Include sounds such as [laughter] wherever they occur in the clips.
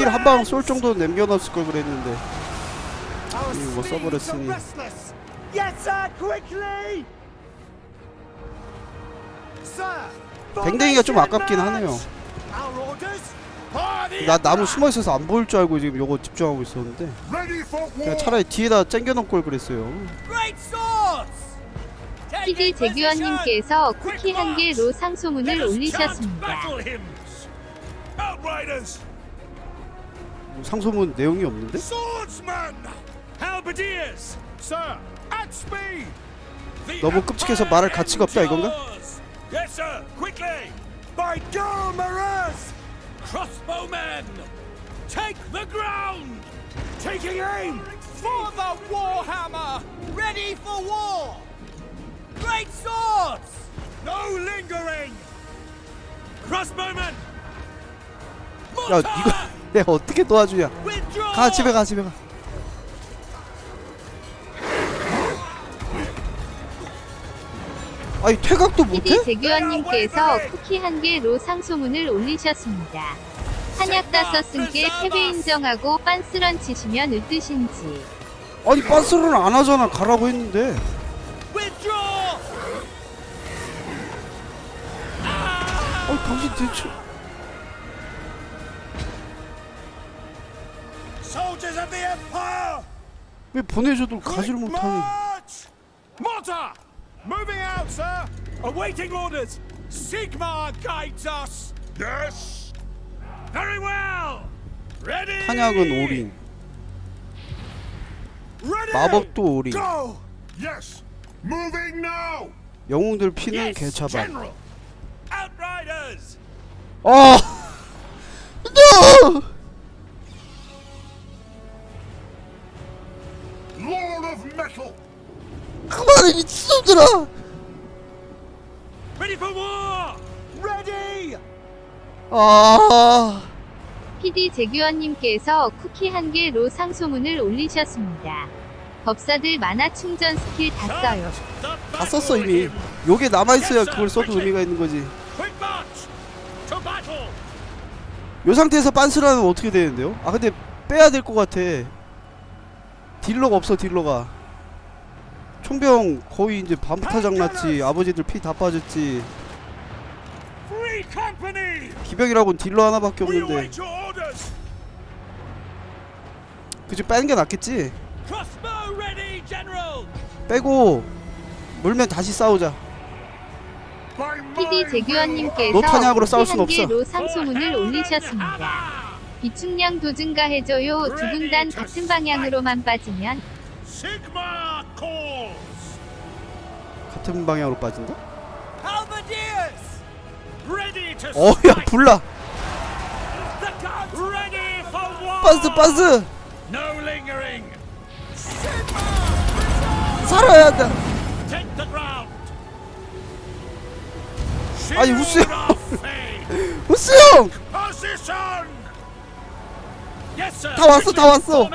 힐한방 쏠 정도 남겨놨을 걸 그랬는데 이거 뭐 써버렸으니! Sir! 댕댕이가 좀 아깝긴 하네요? 나 나무 숨어있어서 안 보일 줄 알고 지금 요거 집중하고 있었는데 그냥! 차라리 뒤에다 땡겨놓을 걸 그랬어요! PD 재규원님께서 쿠키 한 개로 상소문을 올리셨습니다. 상소문 내용이 없는데? Swordsmen! Halberdiers! Sir! At speed! The 너무 끔찍해서 말할 가치가 없다, 이건가? Yes, sir! Quickly! By God, Maras! Crossbowmen! Take the ground! Taking aim! For the Warhammer! Ready for war! Great swords! No lingering! Crossbowmen! 야 이거 내가 [laughs] 어떻게 도와주냐! 가 집에 가 집에 가 아니 퇴각도 못해? PD 재규원님께서 쿠키 한 개로 상소문을 올리셨습니다. 한약 다섯 쓴게 패배 인정하고 빤스런 치시면 으뜻인지. 아니 빤스를 안 하잖아 가라고 했는데! 아니 당신 대체 왜 보내줘도 가지를 못하니 March! Mortar! Moving out, sir! Awaiting orders! Sigmar guides us! Yes! Very well! Ready! 한약은 올인 Ready! 마법도 올인 Go! Yes! Moving now! 영웅들 피는 개차반 General! Outriders! 아 NO! 그만해 미친놈들아 Ready for war! Ready! 아 PD 재규원님께서 쿠키 한 개로 상소문을 올리셨습니다. 법사들 만화 충전 스킬 다 써요. 다 썼어 이미 요게 남아 있어야 그걸 써도 의미가 있는 거지! 요 상태에서 빤스라는 어떻게 되는데요? 아 근데 빼야 될 것 같아 딜러가 없어 딜러가 총병 거의 이제 반부타작 났지 아버지들 피 다 빠졌지! 기병이라고는 딜러 하나밖에 없는데! 그치 빼는 게 낫겠지! 빼고 물면 다시 싸우자 PD 재규원님께서 너 탄약으로 싸울 순한 없어. 상소문을 올리셨습니다. 비축량 도증가 해줘요. 두분단 같은 방향으로만 빠지면! 같은 방향으로 빠진다? 어야 strike! 불나! 빤스 빤스! 살아야 한다 ground! 아니! 우스 형! Yes, sir! 다 왔어, 다 왔어.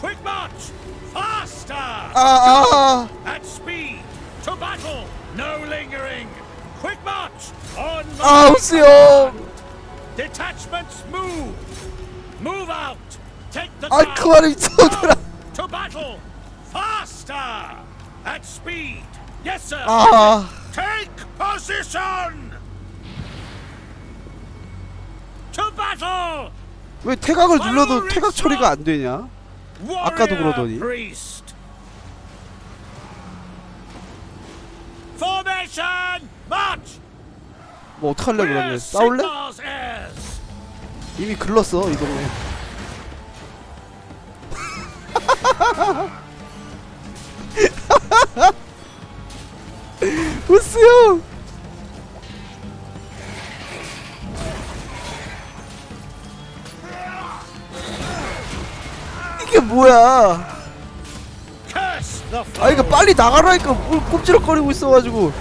Quick march! Faster! 아아 At speed! To battle! No lingering! Quick march! On 아 march! Detachments move! Move out! Take the 아 미친놈들아 To battle! Faster! At speed! Yes, sir! 아 Take position! To battle! 왜 태각을 눌러도 태각 처리가 안 되냐? 아까도 그러더니. Priest. Formation! March! 뭐 어떡할래 그러면 싸울래? 이미 글렀어 이 동네 형! 이게 뭐야 아 이거 빨리 나가라니까 뭘 꼼지락거리고 있어가지고!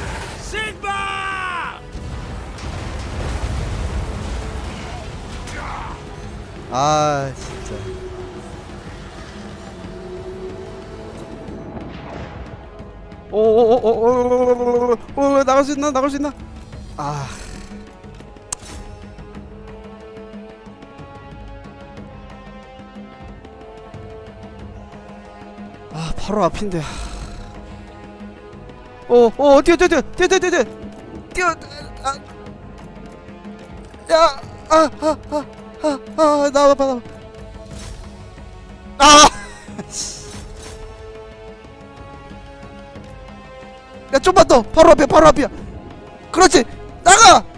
아 진짜 오오오오오오오 나갈 수 있나 나갈 수 있나 아 바로 앞인데. 어, 어, 뛰어, 뛰어, 뛰어, 뛰어, 뛰어, 뛰어, 뛰어, 아, 야, 아, 아, 아, 아, 아. 아, [laughs] 야, 좀만 더, 바로 앞에, 바로 앞이야. 그렇지, 나가.